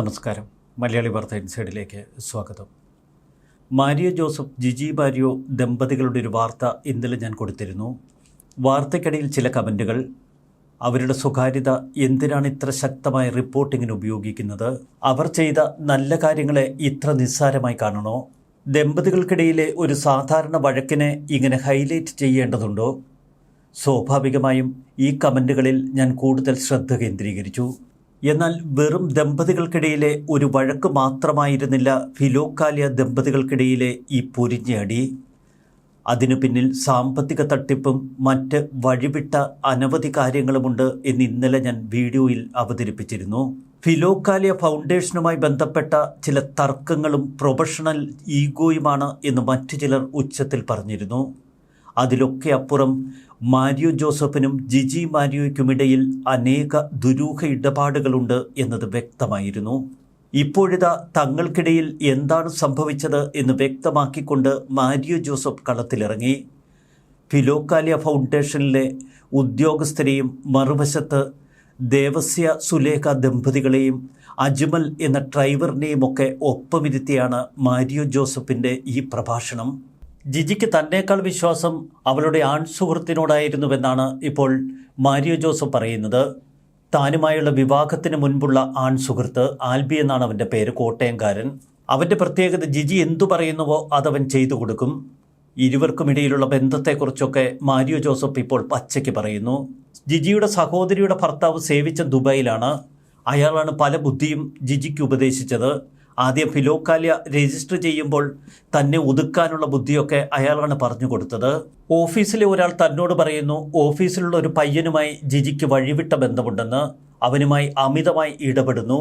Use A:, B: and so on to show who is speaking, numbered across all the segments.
A: നമസ്കാരം. മലയാളി വാർത്ത ഇൻസൈഡിലേക്ക് സ്വാഗതം. മാരിയോ ജോസഫ് ജിജി മാരിയോ ദമ്പതികളുടെ ഒരു വാർത്ത ഇന്നലെ ഞാൻ കൊടുത്തിരുന്നു. വാർത്തയ്ക്കിടയിൽ ചില കമന്റുകൾ അവരുടെ സ്വകാര്യത എന്തിനാണ് ഇത്ര ശക്തമായ റിപ്പോർട്ടിങ്ങിന് ഉപയോഗിക്കുന്നത്? അവർ ചെയ്ത നല്ല കാര്യങ്ങളെ ഇത്ര നിസ്സാരമായി കാണണോ? ദമ്പതികൾക്കിടയിലെ ഒരു സാധാരണ വഴക്കിനെ ഇങ്ങനെ ഹൈലൈറ്റ് ചെയ്യേണ്ടതുണ്ടോ? സ്വാഭാവികമായും ഈ കമന്റുകളിൽ ഞാൻ കൂടുതൽ ശ്രദ്ധ കേന്ദ്രീകരിച്ചു. എന്നാൽ വെറും ദമ്പതികൾക്കിടയിലെ ഒരു വഴക്ക് മാത്രമായിരുന്നില്ല ഫിലോക്കാലിയ ദമ്പതികൾക്കിടയിലെ ഈ പൊരിഞ്ഞടി അതിനു പിന്നിൽ സാമ്പത്തിക തട്ടിപ്പും മറ്റ് വഴിവിട്ട അനവധി കാര്യങ്ങളുമുണ്ട് എന്ന് ഇന്നലെ ഞാൻ വീഡിയോയിൽ അവതരിപ്പിച്ചിരുന്നു. ഫിലോക്കാലിയ ഫൗണ്ടേഷനുമായി ബന്ധപ്പെട്ട ചില തർക്കങ്ങളും പ്രൊഫഷണൽ ഈഗോയുമാണ് എന്ന് മറ്റു ചിലർ ഉച്ചത്തിൽ പറഞ്ഞിരുന്നു. അതിലൊക്കെ അപ്പുറം മാരിയോ ജോസഫിനും ജിജി മാരിയോയ്ക്കുമിടയിൽ അനേക ദുരൂഹ ഇടപാടുകളുണ്ട് എന്നത് വ്യക്തമായിരുന്നു. ഇപ്പോഴിതാ തങ്ങൾക്കിടയിൽ എന്താണ് സംഭവിച്ചത് എന്ന് വ്യക്തമാക്കിക്കൊണ്ട് മാരിയോ ജോസഫ് കളത്തിലിറങ്ങി. ഫിലോക്കാലിയ ഫൗണ്ടേഷനിലെ ഉദ്യോഗസ്ഥരെയും മറുവശത്ത് ദേവസ്യ സുലേഖ ദമ്പതികളെയും അജ്മൽ എന്ന ഡ്രൈവറിനെയും ഒക്കെ ഒപ്പമിരുത്തിയാണ് മാരിയോ ജോസഫിന്റെ ഈ പ്രഭാഷണം. ജിജിക്ക് തന്നേക്കാൾ വിശ്വാസം അവളുടെ ആൺ സുഹൃത്തിനോടായിരുന്നുവെന്നാണ് ഇപ്പോൾ മാരിയോ ജോസഫ് പറയുന്നത്. താനുമായുള്ള വിവാഹത്തിന് മുൻപുള്ള ആൺ സുഹൃത്ത് ആൽബി എന്നാണ് അവന്റെ പേര് കോട്ടയംകാരൻ. അവന്റെ പ്രത്യേകത ജിജി എന്തു പറയുന്നുവോ അതവൻ ചെയ്തു കൊടുക്കും. ഇരുവർക്കുമിടയിലുള്ള ബന്ധത്തെക്കുറിച്ചൊക്കെ മാരിയോ ജോസഫ് ഇപ്പോൾ പച്ചയ്ക്ക് പറയുന്നു. ജിജിയുടെ സഹോദരിയുടെ ഭർത്താവ് സേവിച്ച ദുബായിലാണ്. അയാളാണ് പല ബുദ്ധിയും ജിജിക്ക് ഉപദേശിച്ചത്. ആദ്യം ഫിലോക്കാലിയ രജിസ്റ്റർ ചെയ്യുമ്പോൾ തന്നെ ഒതുക്കാനുള്ള ബുദ്ധിയൊക്കെ അയാളാണ് പറഞ്ഞു കൊടുത്തത്. ഓഫീസിലെ ഒരാൾ തന്നോട് പറയുന്നു ഓഫീസിലുള്ള ഒരു പയ്യനുമായി ജിജിക്ക് വഴിവിട്ട ബന്ധമുണ്ടെന്ന് അവനുമായി അമിതമായി ഇടപെടുന്നു.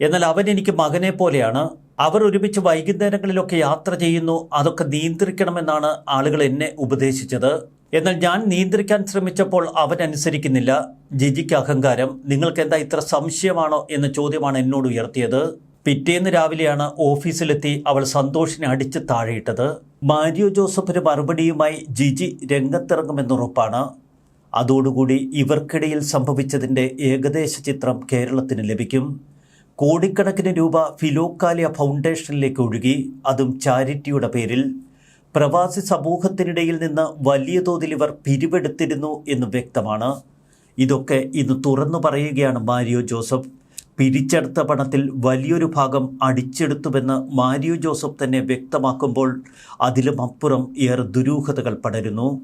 A: എന്നാൽ അവൻ എനിക്ക് മകനെ പോലെയാണ്. അവർ ഒരുമിച്ച് വൈകുന്നേരങ്ങളിലൊക്കെ യാത്ര ചെയ്യുന്നു. അതൊക്കെ നിയന്ത്രിക്കണമെന്നാണ് ആളുകൾ എന്നെ ഉപദേശിച്ചത്. എന്നാൽ ഞാൻ നിയന്ത്രിക്കാൻ ശ്രമിച്ചപ്പോൾ അവൻ അനുസരിക്കുന്നില്ല. ജിജിക്ക് അഹങ്കാരം. നിങ്ങൾക്ക് എന്താ ഇത്ര സംശയമാണോ എന്ന ചോദ്യമാണ് എന്നോട് ഉയർത്തിയത്. പിറ്റേന്ന് രാവിലെയാണ് ഓഫീസിലെത്തി അവൾ സന്തോഷിനെ അടിച്ച് താഴെയിട്ടത്. മാരിയോ ജോസഫിന് മറുപടിയുമായി ജിജി രംഗത്തിറങ്ങുമെന്നുറപ്പാണ്. അതോടുകൂടി ഇവർക്കിടയിൽ സംഭവിച്ചതിന്റെ ഏകദേശ ചിത്രം കേരളത്തിന് ലഭിക്കും. കോടിക്കണക്കിന് രൂപ ഫിലോക്കാലിയ ഫൗണ്ടേഷനിലേക്ക് ഒഴുകി അതും ചാരിറ്റിയുടെ പേരിൽ. പ്രവാസി സമൂഹത്തിനിടയിൽ നിന്ന് വലിയ തോതിൽ ഇവർ പിരിവെടുത്തിരുന്നു എന്ന് വ്യക്തമാണ്. ഇതൊക്കെ ഇന്ന് തുറന്നു പറയുകയാണ് മാരിയോ ജോസഫ്. പിരിച്ചെടുത്ത പണത്തിൽ വലിയൊരു ഭാഗം അടിച്ചെടുത്തുവെന്ന് മാരിയു ജോസഫ് തന്നെ വ്യക്തമാക്കുമ്പോൾ അതിലും അപ്പുറം ഏറെ ദുരൂഹതകൾ പടരുന്നു.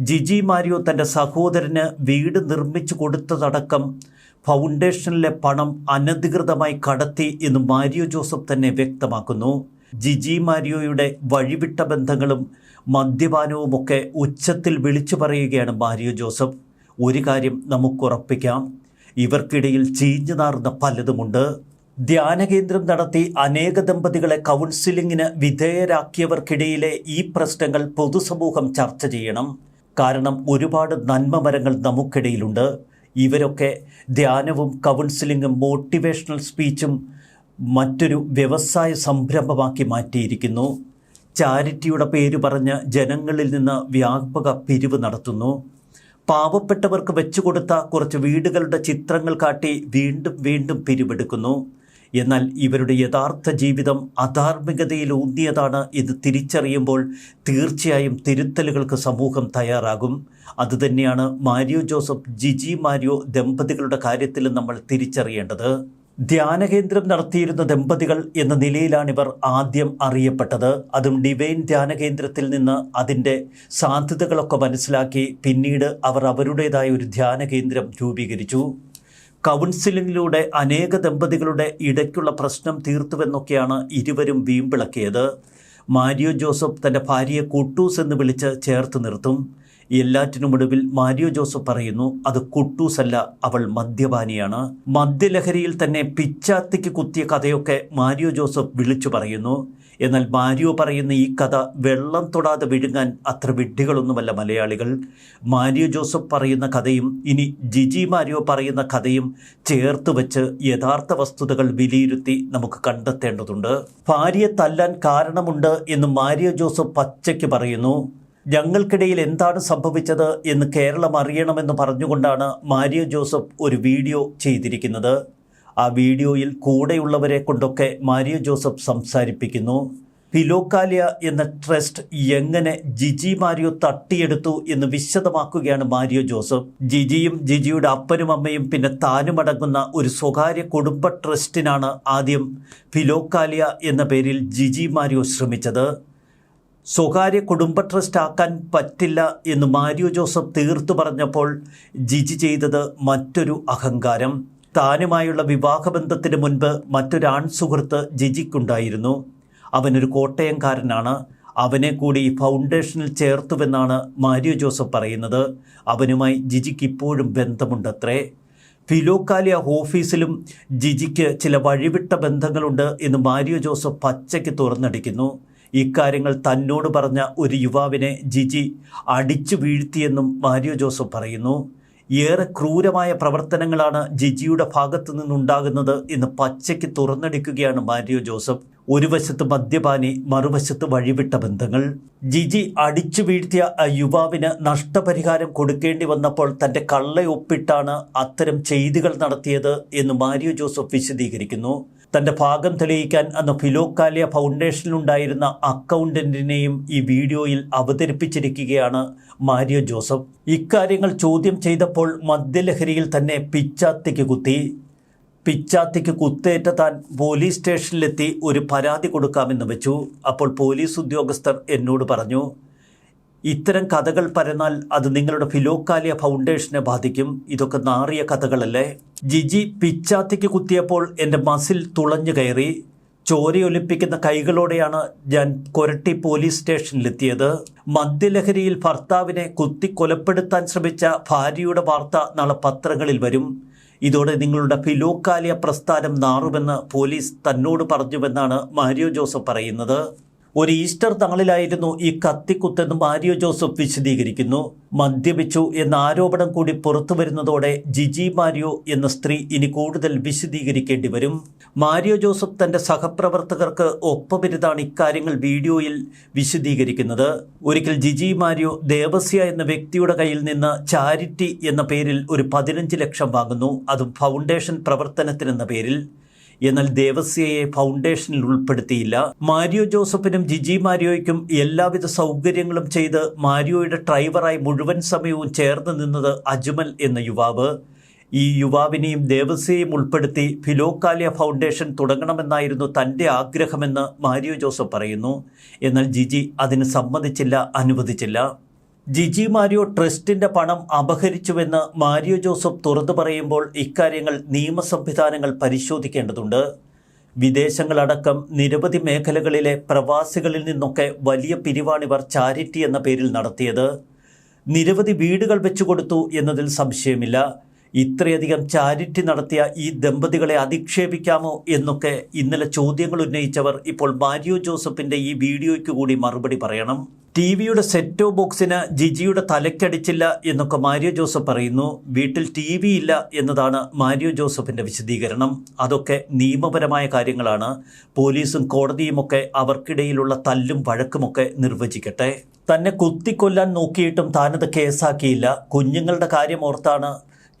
A: ജിജി മാരിയോ തന്റെ സഹോദരന് വീട് നിർമ്മിച്ചു കൊടുത്തതടക്കം ഫൗണ്ടേഷനിലെ പണം അനധികൃതമായി കടത്തി എന്ന് മാരിയോ ജോസഫ് തന്നെ വ്യക്തമാക്കുന്നു. ജിജി മാരിയോയുടെ വഴിവിട്ട ബന്ധങ്ങളും മദ്യപാനവുമൊക്കെ ഉച്ചത്തിൽ വിളിച്ചു പറയുകയാണ് മാരിയോ ജോസഫ്. ഒരു കാര്യം നമുക്കുറപ്പിക്കാം. ഇവർക്കിടയിൽ ചീഞ്ഞു നാർന്ന പലതുമുണ്ട്. ധ്യാനകേന്ദ്രം നടത്തി അനേക ദമ്പതികളെ കൗൺസിലിങ്ങിന് വിധേയരാക്കിയവർക്കിടയിലെ ഈ പ്രശ്നങ്ങൾ പൊതുസമൂഹം ചർച്ച ചെയ്യണം. കാരണം ഒരുപാട് നന്മ മരങ്ങൾ നമുക്കിടയിലുണ്ട്. ഇവരൊക്കെ ധ്യാനവും കൗൺസിലിങ്ങും മോട്ടിവേഷണൽ സ്പീച്ചും മറ്റൊരു വ്യവസായ സംരംഭമാക്കി മാറ്റിയിരിക്കുന്നു. ചാരിറ്റിയുടെ പേര് പറഞ്ഞ് ജനങ്ങളിൽ നിന്ന് വ്യാപക പിരിവ് നടത്തുന്നു. പാവപ്പെട്ടവർക്ക് വെച്ചുകൊടുത്ത കുറച്ച് വീടുകളുടെ ചിത്രങ്ങൾ കാട്ടി വീണ്ടും വീണ്ടും പിരിവെടുക്കുന്നു. എന്നാൽ ഇവരുടെ യഥാർത്ഥ ജീവിതം അധാർമികതയിൽ ഊന്നിയതാണ് ഇത് തിരിച്ചറിയുമ്പോൾ തീർച്ചയായും തിരുത്തലുകൾക്ക് സമൂഹം തയ്യാറാകും. അതുതന്നെയാണ് മാരിയോ ജോസഫ് ജിജി മാരിയോ ദമ്പതികളുടെ കാര്യത്തിലും നമ്മൾ തിരിച്ചറിയേണ്ടത്. ധ്യാനകേന്ദ്രം നടത്തിയിരുന്ന ദമ്പതികൾ എന്ന നിലയിലാണിവർ ആദ്യം അറിയപ്പെട്ടത്. അതും ഡിവൈൻ ധ്യാനകേന്ദ്രത്തിൽ നിന്ന് അതിന്റെ സാധ്യതകളൊക്കെ മനസ്സിലാക്കി പിന്നീട് അവർ അവരുടേതായ ഒരു ധ്യാനകേന്ദ്രം രൂപീകരിച്ചു. കൗൺസിലിങ്ങിലൂടെ അനേക ദമ്പതികളുടെ ഇടയ്ക്കുള്ള പ്രശ്നം തീർത്തുവെന്നൊക്കെയാണ് ഇരുവരും വീമ്പിളക്കിയത്. മാരിയോ ജോസഫ് തന്റെ ഭാര്യയെ കുട്ടൂസ് എന്ന് വിളിച്ച് ചേർത്ത് നിർത്തും. എല്ലാറ്റിനുമൊടുവിൽ മാരിയോ ജോസഫ് പറയുന്നു അത് കുട്ടൂസല്ല അവൾ മദ്യപാനിയാണ്. മദ്യലഹരിയിൽ തന്നെ പിച്ചാത്തിക്ക് കുത്തിയ കഥയൊക്കെ മാരിയോ ജോസഫ് വിളിച്ചു പറയുന്നു. എന്നാൽ മാരിയോ പറയുന്ന ഈ കഥ വെള്ളം തൊടാതെ വിഴുങ്ങാൻ അത്ര വിഡ്ഢികളൊന്നുമല്ല മലയാളികൾ. മാരിയോ ജോസഫ് പറയുന്ന കഥയും ഇനി ജിജി മാരിയോ പറയുന്ന കഥയും ചേർത്ത് വെച്ച് യഥാർത്ഥ വസ്തുതകൾ വിലയിരുത്തി നമുക്ക് കണ്ടെത്തേണ്ടതുണ്ട്. ഭാര്യയെ തല്ലാൻ കാരണമുണ്ട് എന്ന് മാരിയോ ജോസഫ് പച്ചയ്ക്ക് പറയുന്നു. ഞങ്ങൾക്കിടയിൽ എന്താണ് സംഭവിച്ചത് എന്ന് കേരളം അറിയണമെന്ന് പറഞ്ഞുകൊണ്ടാണ് മാരിയോ ജോസഫ് ഒരു വീഡിയോ ചെയ്തിരിക്കുന്നത്. ആ വീഡിയോയിൽ കൂടെയുള്ളവരെ കൊണ്ടൊക്കെ മാരിയോ ജോസഫ് സംസാരിപ്പിക്കുന്നു. ഫിലോക്കാലിയ എന്ന ട്രസ്റ്റ് എങ്ങനെ ജിജി മാരിയോ തട്ടിയെടുത്തു എന്ന് വിശദമാക്കുകയാണ് മാരിയോ ജോസഫ്. ജിജിയും ജിജിയുടെ അപ്പനും അമ്മയും പിന്നെ താനും അടങ്ങുന്ന ഒരു സ്വകാര്യ കുടുംബ ട്രസ്റ്റിനാണ് ആദ്യം ഫിലോക്കാലിയ എന്ന പേരിൽ ജിജി മാരിയോ ശ്രമിച്ചത്. സ്വകാര്യ കുടുംബ ട്രസ്റ്റ് ആക്കാൻ പറ്റില്ല എന്ന് മാരിയോ ജോസഫ് തീർത്തു പറഞ്ഞപ്പോൾ ജിജി ചെയ്തത് മറ്റൊരു അഹങ്കാരം. താനുമായുള്ള വിവാഹബന്ധത്തിന് മുൻപ് മറ്റൊരാൺ സുഹൃത്ത് ജിജിക്കുണ്ടായിരുന്നു. അവനൊരു കോട്ടയംകാരനാണ്. അവനെ കൂടി ഫൗണ്ടേഷനിൽ ചേർത്തുവെന്നാണ് മാരിയോ ജോസഫ് പറയുന്നത്. അവനുമായി ജിജിക്ക് ഇപ്പോഴും ബന്ധമുണ്ടത്രേ. ഫിലോക്കാലിയ ഓഫീസിലും ജിജിക്ക് ചില വഴിവിട്ട ബന്ധങ്ങളുണ്ട് എന്ന് മാരിയോ ജോസഫ് പച്ചയ്ക്ക് തുറന്നടിക്കുന്നു. ഇക്കാര്യങ്ങൾ തന്നോട് പറഞ്ഞ ഒരു യുവാവിനെ ജിജി അടിച്ചു വീഴ്ത്തിയെന്നും മാരിയോ ജോസഫ് പറയുന്നു. ഏറെ ക്രൂരമായ പ്രവർത്തനങ്ങളാണ് ജിജിയുടെ ഭാഗത്തു നിന്നുണ്ടാകുന്നത് എന്ന് പച്ചയ്ക്ക് തുറന്നടിക്കുകയാണ് മാരിയോ ജോസഫ്. ഒരു വശത്ത് മദ്യപാനി മറുവശത്ത് വഴിവിട്ട ബന്ധങ്ങൾ. ജിജി അടിച്ചു വീഴ്ത്തിയ ആ യുവാവിന് നഷ്ടപരിഹാരം കൊടുക്കേണ്ടി വന്നപ്പോൾ തന്റെ കള്ളയൊപ്പിട്ടാണ് അത്തരം ചെയ്തികൾ നടത്തിയത് എന്ന് മാരിയോ ജോസഫ് വിശദീകരിക്കുന്നു. തന്റെ ഭാഗം തെളിയിക്കാൻ അന്ന് ഫിലോക്കാലിയ ഫൗണ്ടേഷനിലുണ്ടായിരുന്ന അക്കൗണ്ടന്റിനെയും ഈ വീഡിയോയിൽ അവതരിപ്പിച്ചിരിക്കുകയാണ് മാരിയോ ജോസഫ്. ഇക്കാര്യങ്ങൾ ചോദ്യം ചെയ്തപ്പോൾ മദ്യലഹരിയിൽ തന്നെ പിച്ചാത്തിക്ക് കുത്തി. പിച്ചാത്തിക്ക് കുത്തേറ്റ താൻ പോലീസ് സ്റ്റേഷനിലെത്തി ഒരു പരാതി കൊടുക്കാമെന്ന് വെച്ചു. അപ്പോൾ പോലീസ് ഉദ്യോഗസ്ഥർ എന്നോട് പറഞ്ഞു ഇത്തരം കഥകൾ പരന്നാൽ അത് നിങ്ങളുടെ ഫിലോക്കാലിയ ഫൗണ്ടേഷനെ ബാധിക്കും. ഇതൊക്കെ നാറിയ കഥകളല്ലേ? ജിജി പിച്ചാത്തിക്ക് കുത്തിയപ്പോൾ എന്റെ മസിൽ തുളഞ്ഞു കയറി. ചോരയൊലിപ്പിക്കുന്ന കൈകളോടെയാണ് ഞാൻ കൊരട്ടി പോലീസ് സ്റ്റേഷനിലെത്തിയത്. മദ്യലഹരിയിൽ ഭർത്താവിനെ കുത്തി കൊലപ്പെടുത്താൻ ശ്രമിച്ച ഭാര്യയുടെ വാർത്ത നാളെ പത്രങ്ങളിൽ വരും. ഇതോടെ നിങ്ങളുടെ ഫിലോക്കാലിയ പ്രസ്ഥാനം നാറുമെന്ന് പോലീസ് തന്നോട് പറഞ്ഞുവെന്നാണ് മാരിയോ ജോസഫ് പറയുന്നത്. ഒരു ഈസ്റ്റർ നാളിലായിരുന്നു ഈ കത്തിക്കുത്തെന്ന് മാരിയോ ജോസഫ് വിശദീകരിക്കുന്നു. മദ്യപിച്ചു എന്ന ആരോപണം കൂടി പുറത്തു വരുന്നതോടെ ജിജി മാരിയോ എന്ന സ്ത്രീ ഇനി കൂടുതൽ വിശദീകരിക്കേണ്ടി വരും. മാരിയോ ജോസഫ് തന്റെ സഹപ്രവർത്തകർക്ക് ഒപ്പമിരുതാണ് ഇക്കാര്യങ്ങൾ വീഡിയോയിൽ വിശദീകരിക്കുന്നത്. ഒരിക്കൽ ജിജി മാരിയോ ദേവസ്യ എന്ന വ്യക്തിയുടെ കയ്യിൽ നിന്ന് ചാരിറ്റി എന്ന പേരിൽ ഒരു പതിനഞ്ച് ലക്ഷം വാങ്ങുന്നു. അതും ഫൗണ്ടേഷൻ പ്രവർത്തനത്തിനെന്ന പേരിൽ. എന്നാൽ ദേവസ്യയെ ഫൗണ്ടേഷനിൽ ഉൾപ്പെടുത്തിയില്ല. മാരിയോ ജോസഫിനും ജിജി മാരിയോയ്ക്കും എല്ലാവിധ സൗകര്യങ്ങളും ചെയ്ത് മാരിയോയുടെ ഡ്രൈവറായി മുഴുവൻ സമയവും ചേർന്ന് നിന്നത് അജ്മൽ എന്ന യുവാവ്. ഈ യുവാവിനെയും ദേവസ്യയും ഉൾപ്പെടുത്തി ഫിലോക്കാലിയ ഫൗണ്ടേഷൻ തുടങ്ങണമെന്നായിരുന്നു തന്റെ ആഗ്രഹമെന്ന് മാരിയോ ജോസഫ് പറയുന്നു. എന്നാൽ ജിജി അതിന് സമ്മതിച്ചില്ല അനുവദിച്ചില്ല. ജിജി മാരിയോ ട്രസ്റ്റിന്റെ പണം അപഹരിച്ചുവെന്ന് മാരിയോ ജോസഫ് തുറന്നു പറയുമ്പോൾ ഇക്കാര്യങ്ങൾ നിയമ സംവിധാനങ്ങൾ പരിശോധിക്കേണ്ടതുണ്ട്. വിദേശങ്ങളടക്കം നിരവധി മേഖലകളിലെ പ്രവാസികളിൽ നിന്നൊക്കെ വലിയ പിരിവാണിവർ ചാരിറ്റി എന്ന പേരിൽ നടത്തിയത്. നിരവധി വീടുകൾ വെച്ചുകൊടുത്തു എന്നതിൽ സംശയമില്ല. ഇത്രയധികം ചാരിറ്റി നടത്തിയ ഈ ദമ്പതികളെ അധിക്ഷേപിക്കാമോ എന്നൊക്കെ ഇന്നലെ ചോദ്യങ്ങൾ ഉന്നയിച്ചവർ ഇപ്പോൾ മാരിയോ ജോസഫിന്റെ ഈ വീഡിയോയ്ക്ക് കൂടി മറുപടി പറയണം. ടി വിയുടെ സെറ്റോ ബോക്സിന് ജിജിയുടെ തലക്കടിച്ചില്ല എന്നൊക്കെ മാരിയോ ജോസഫ് പറയുന്നു. വീട്ടിൽ ടി വി ഇല്ല എന്നതാണ് മാരിയോ ജോസഫിന്റെ വിശദീകരണം. അതൊക്കെ നിയമപരമായ കാര്യങ്ങളാണ്. പോലീസും കോടതിയുമൊക്കെ അവർക്കിടയിലുള്ള തല്ലും വഴക്കുമൊക്കെ നിർവചിക്കട്ടെ. തന്നെ കുത്തിക്കൊല്ലാൻ നോക്കിയിട്ടും താനത് കേസാക്കിയില്ല. കുഞ്ഞുങ്ങളുടെ കാര്യം ഓർത്താണ്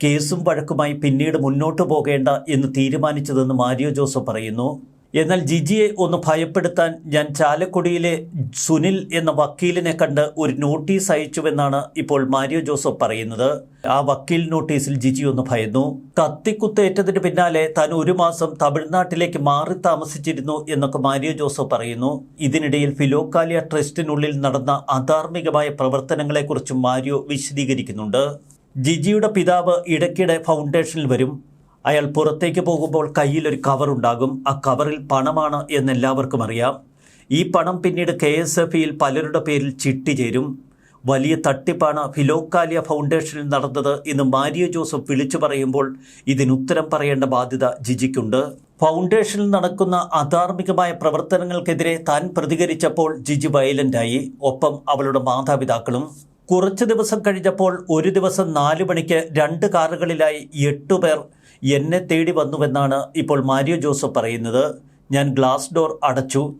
A: കേസും വഴക്കുമായി പിന്നീട് മുന്നോട്ട് പോകേണ്ട എന്ന് തീരുമാനിച്ചതെന്ന് മാരിയോ ജോസഫ് പറയുന്നു. എന്നാൽ ജിജിയെ ഒന്ന് ഭയപ്പെടുത്താൻ ഞാൻ ചാലക്കുടിയിലെ സുനിൽ എന്ന വക്കീലിനെ കണ്ട് ഒരു നോട്ടീസ് അയച്ചുവെന്നാണ് ഇപ്പോൾ മാരിയോ ജോസഫ് പറയുന്നത്. ആ വക്കീൽ നോട്ടീസിൽ ജിജി ഒന്ന് ഭയന്നു. കത്തിക്കുത്തേറ്റതിന് പിന്നാലെ താൻ ഒരു മാസം തമിഴ്നാട്ടിലേക്ക് മാറി താമസിച്ചിരുന്നു എന്നൊക്കെ മാരിയോ ജോസഫ് പറയുന്നു. ഇതിനിടയിൽ ഫിലോക്കാലിയ ട്രസ്റ്റിനുള്ളിൽ നടന്ന അധാർമികമായ പ്രവർത്തനങ്ങളെക്കുറിച്ചും മാരിയോ വിശദീകരിക്കുന്നുണ്ട്. ജിജിയുടെ പിതാവ് ഇടയ്ക്കിടെ ഫൗണ്ടേഷനിൽ വരും. അയാൾ പുറത്തേക്ക് പോകുമ്പോൾ കയ്യിലൊരു കവർ ഉണ്ടാകും. ആ കവറിൽ പണമാണ് എന്ന് എല്ലാവർക്കും അറിയാം. ഈ പണം പിന്നീട് കെ എസ് എഫ് ഇയിൽ പലരുടെ പേരിൽ ചിട്ടി ചേരും. വലിയ തട്ടിപ്പാണ് ഫിലോക്കാലിയ ഫൗണ്ടേഷനിൽ നടന്നത് എന്ന് മാരിയോ ജോസഫ് വിളിച്ചു പറയുമ്പോൾ ഇതിനുത്തരം പറയേണ്ട ബാധ്യത ജിജിക്കുണ്ട്. ഫൗണ്ടേഷനിൽ നടക്കുന്ന അധാർമികമായ പ്രവർത്തനങ്ങൾക്കെതിരെ താൻ പ്രതികരിച്ചപ്പോൾ ജിജി വയലന്റായി ഒപ്പം അവളുടെ മാതാപിതാക്കളും. കുറച്ച് ദിവസം കഴിഞ്ഞപ്പോൾ ഒരു ദിവസം നാലു മണിക്ക് രണ്ട് കാറുകളിലായി എട്ടു പേർ എന്നെ തേടി വന്നുവെന്നാണ് ഇപ്പോൾ മാരിയോ ജോസഫ് പറയുന്നത്. ഞാൻ ഗ്ലാസ് ഡോർ അടച്ചു.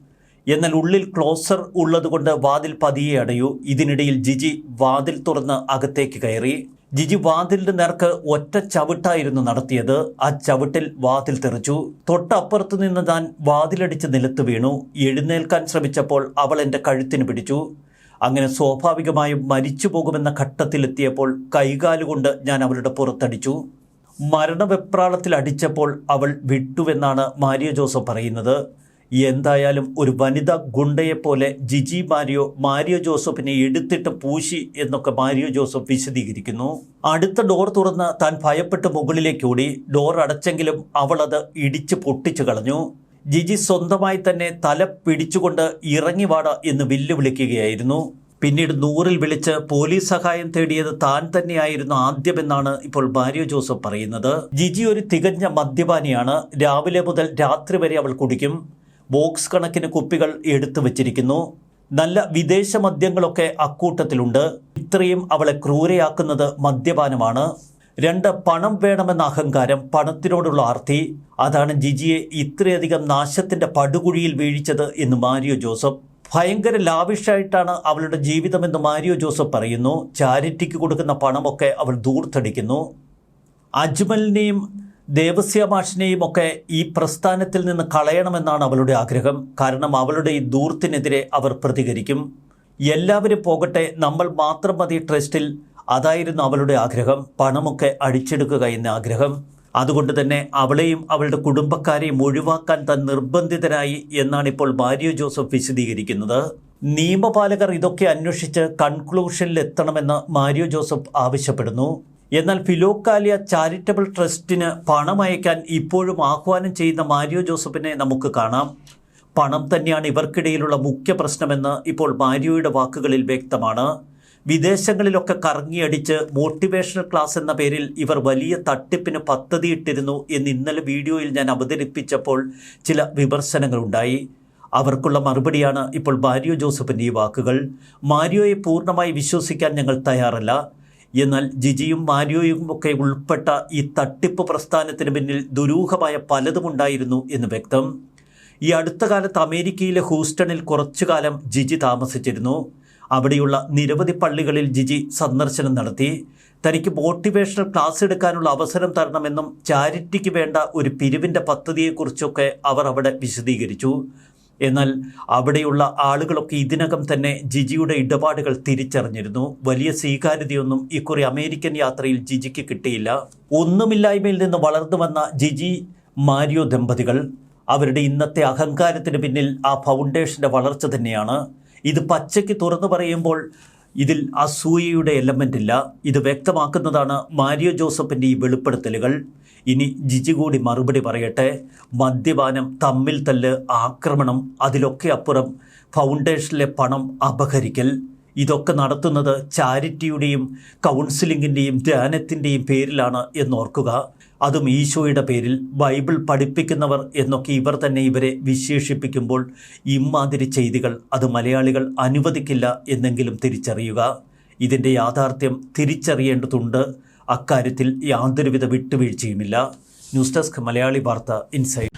A: എന്നാൽ ഉള്ളിൽ ക്ലോസർ ഉള്ളതുകൊണ്ട് വാതിൽ പതിയെ അടയൂ. ഇതിനിടയിൽ ജിജി വാതിൽ തുറന്ന് അകത്തേക്ക് കയറി. ജിജി വാതിലിന്റെ നേർക്ക് ഒറ്റ ചവിട്ടായിരുന്നു നടത്തിയത്. ആ ചവിട്ടിൽ വാതിൽ തെറിച്ചു. തൊട്ടപ്പുറത്ത് നിന്ന് താൻ വാതിലടിച്ച് നിലത്ത് വീണു. എഴുന്നേൽക്കാൻ ശ്രമിച്ചപ്പോൾ അവൾ എന്റെ കഴുത്തിന് പിടിച്ചു. അങ്ങനെ സ്വാഭാവികമായും മരിച്ചു പോകുമെന്ന ഘട്ടത്തിലെത്തിയപ്പോൾ കൈകാലുകൊണ്ട് ഞാൻ അവളുടെ പുറത്തടിച്ചു. മരണവെപ്രാളത്തിൽ അടിച്ചപ്പോൾ അവൾ വിട്ടുവെന്നാണ് മാരിയ ജോസഫ് പറയുന്നത്. എന്തായാലും ഒരു വനിത ഗുണ്ടയെപ്പോലെ ജിജി മാരിയോ മാരിയോ ജോസഫിനെ എടുത്തിട്ട് പൂശി എന്നൊക്കെ മാരിയോ ജോസഫ് വിശദീകരിക്കുന്നു. അടുത്ത ഡോർ തുറന്ന് താൻ ഭയപ്പെട്ട് മുകളിലേക്ക് ഓടി. ഡോർ അടച്ചെങ്കിലും അവൾ അത് ഇടിച്ച് പൊട്ടിച്ചു കളഞ്ഞു. ജിജി സ്വന്തമായി തന്നെ തല പിടിച്ചുകൊണ്ട് ഇറങ്ങി വാട എന്ന് വെല്ലുവിളിക്കുകയായിരുന്നു. പിന്നീട് നൂറിൽ വിളിച്ച് പോലീസ് സഹായം തേടിയത് താൻ തന്നെയായിരുന്നു ആദ്യമെന്നാണ് ഇപ്പോൾ മാരിയോ ജോസഫ് പറയുന്നത്. ജിജി ഒരു തികഞ്ഞ മദ്യപാനിയാണ്. രാവിലെ മുതൽ രാത്രി വരെ അവൾ കുടിക്കും. ബോക്സ് കണക്കിന് കുപ്പികൾ എടുത്തു വച്ചിരിക്കുന്നു. നല്ല വിദേശ മദ്യങ്ങളൊക്കെ അക്കൂട്ടത്തിലുണ്ട്. ഇത്രയും അവളെ ക്രൂരയാക്കുന്നത് മദ്യപാനമാണ്. രണ്ട് പണം വേണമെന്ന അഹങ്കാരം പണത്തിനോടുള്ള ആർത്തി. അതാണ് ജിജിയെ ഇത്രയധികം നാശത്തിന്റെ പടുകുഴിയിൽ വീഴിച്ചത് എന്ന് മാരിയോ ജോസഫ്. ഭയങ്കര ലാവിഷായിട്ടാണ് അവളുടെ ജീവിതമെന്ന് മാരിയോ ജോസഫ് പറയുന്നു. ചാരിറ്റിക്ക് കൊടുക്കുന്ന പണമൊക്കെ അവൾ ദൂർത്തടിക്കുന്നു. അജ്മലിനെയും ദേവസ്യ മാഷിനെയും ഒക്കെ ഈ പ്രസ്ഥാനത്തിൽ നിന്ന് കളയണമെന്നാണ് അവളുടെ ആഗ്രഹം. കാരണം അവളുടെ ഈ ദൂർത്തിനെതിരെ അവർ പ്രതികരിക്കും. എല്ലാവരും പോകട്ടെ നമ്മൾ മാത്രം മതി ട്രസ്റ്റിൽ. അതായിരുന്നു അവളുടെ ആഗ്രഹം. പണമൊക്കെ അടിച്ചെടുക്കുക എന്ന ആഗ്രഹം. അതുകൊണ്ട് തന്നെ അവളെയും അവളുടെ കുടുംബക്കാരെയും ഒഴിവാക്കാൻ താൻ നിർബന്ധിതരായി എന്നാണ് ഇപ്പോൾ മാരിയോ ജോസഫ് വിശദീകരിക്കുന്നത്. നിയമപാലകർ ഇതൊക്കെ അന്വേഷിച്ച് കൺക്ലൂഷനിൽ എത്തണമെന്ന് മാരിയോ ജോസഫ് ആവശ്യപ്പെടുന്നു. എന്നാൽ ഫിലോക്കാലിയ ചാരിറ്റബിൾ ട്രസ്റ്റിന് പണം അയക്കാൻ ഇപ്പോഴും ആഹ്വാനം ചെയ്യുന്ന മാരിയോ ജോസഫിനെ നമുക്ക് കാണാം. പണം തന്നെയാണ് ഇവർക്കിടയിലുള്ള മുഖ്യ പ്രശ്നമെന്ന് ഇപ്പോൾ മാരിയോയുടെ വാക്കുകളിൽ വ്യക്തമാണ്. വിദേശങ്ങളിലൊക്കെ കറങ്ങിയടിച്ച് മോട്ടിവേഷണൽ ക്ലാസ് എന്ന പേരിൽ ഇവർ വലിയ തട്ടിപ്പിന് പദ്ധതിയിട്ടിരുന്നു എന്ന് ഇന്നലെ വീഡിയോയിൽ ഞാൻ അവതരിപ്പിച്ചപ്പോൾ ചില വിമർശനങ്ങളുണ്ടായി. അവർക്കുള്ള മറുപടിയാണ് ഇപ്പോൾ മാരിയോ ജോസഫിന്റെ ഈ വാക്കുകൾ. മാരിയോയെ പൂർണമായി വിശ്വസിക്കാൻ ഞങ്ങൾ തയ്യാറല്ല. എന്നാൽ ജിജിയും മാരിയോയും ഒക്കെ ഉൾപ്പെട്ട ഈ തട്ടിപ്പ് പ്രസ്ഥാനത്തിന് പിന്നിൽ ദുരൂഹമായ പലതുമുണ്ടായിരുന്നു എന്ന് വ്യക്തം. ഈ അടുത്ത കാലത്ത് അമേരിക്കയിലെ ഹൂസ്റ്റണിൽ കുറച്ചു കാലം ജിജി താമസിച്ചിരുന്നു. അവിടെയുള്ള നിരവധി പള്ളികളിൽ ജിജി സന്ദർശനം നടത്തി. തനിക്ക് മോട്ടിവേഷണൽ ക്ലാസ് എടുക്കാനുള്ള അവസരം തരണമെന്നും ചാരിറ്റിക്ക് വേണ്ട ഒരു പിരിവിന്റെ പദ്ധതിയെക്കുറിച്ചൊക്കെ അവർ അവിടെ വിശദീകരിച്ചു. എന്നാൽ അവിടെയുള്ള ആളുകളൊക്കെ ഇതിനകം തന്നെ ജിജിയുടെ ഇടപാടുകൾ തിരിച്ചറിഞ്ഞിരുന്നു. വലിയ സ്വീകാര്യതയൊന്നും ഇക്കുറി അമേരിക്കൻ യാത്രയിൽ ജിജിക്ക് കിട്ടിയില്ല. ഒന്നുമില്ലായ്മയിൽ നിന്ന് വളർന്നു വന്ന ജിജി മാരിയോ ദമ്പതികൾ അവരുടെ ഇന്നത്തെ അഹങ്കാരത്തിന് പിന്നിൽ ആ ഫൗണ്ടേഷന്റെ വളർച്ച തന്നെയാണ്. ഇത് പച്ചയ്ക്ക് തുറന്നു പറയുമ്പോൾ ഇതിൽ അസൂയയുടെ എലമെന്റ് ഇല്ല. ഇത് വ്യക്തമാക്കുന്നതാണ് മാരിയോ ജോസഫിന്റെ ഈ വെളിപ്പെടുത്തലുകൾ. ഇനി ജിജി കൂടി മറുപടി പറയട്ടെ. മദ്യപാനം തമ്മിൽ തല്ല് ആക്രമണം അതിലൊക്കെ അപ്പുറം ഫൗണ്ടേഷനിലെ പണം അപഹരിക്കൽ. ഇതൊക്കെ നടത്തുന്നത് ചാരിറ്റിയുടെയും കൗൺസിലിങ്ങിന്റെയും ധ്യാനത്തിന്റെയും പേരിലാണ് എന്നോർക്കുക. അതും ഈശോയുടെ പേരിൽ ബൈബിൾ പഠിപ്പിക്കുന്നവർ എന്നൊക്കെ ഇവർ തന്നെ ഇവരെ വിശേഷിപ്പിക്കുമ്പോൾ ഇമാതിരി ചെയ്തികൾ അത് മലയാളികൾ അനുവദിക്കില്ല എന്നെങ്കിലും തിരിച്ചറിയുക. ഇതിന്റെ യാഥാർത്ഥ്യം തിരിച്ചറിയേണ്ടതുണ്ട്. അക്കാര്യത്തിൽ യാതൊരുവിധ വിട്ടുവീഴ്ചയുമില്ല. ന്യൂസ് ഡെസ്ക് മലയാളി വാർത്ത ഇൻസൈഡ്.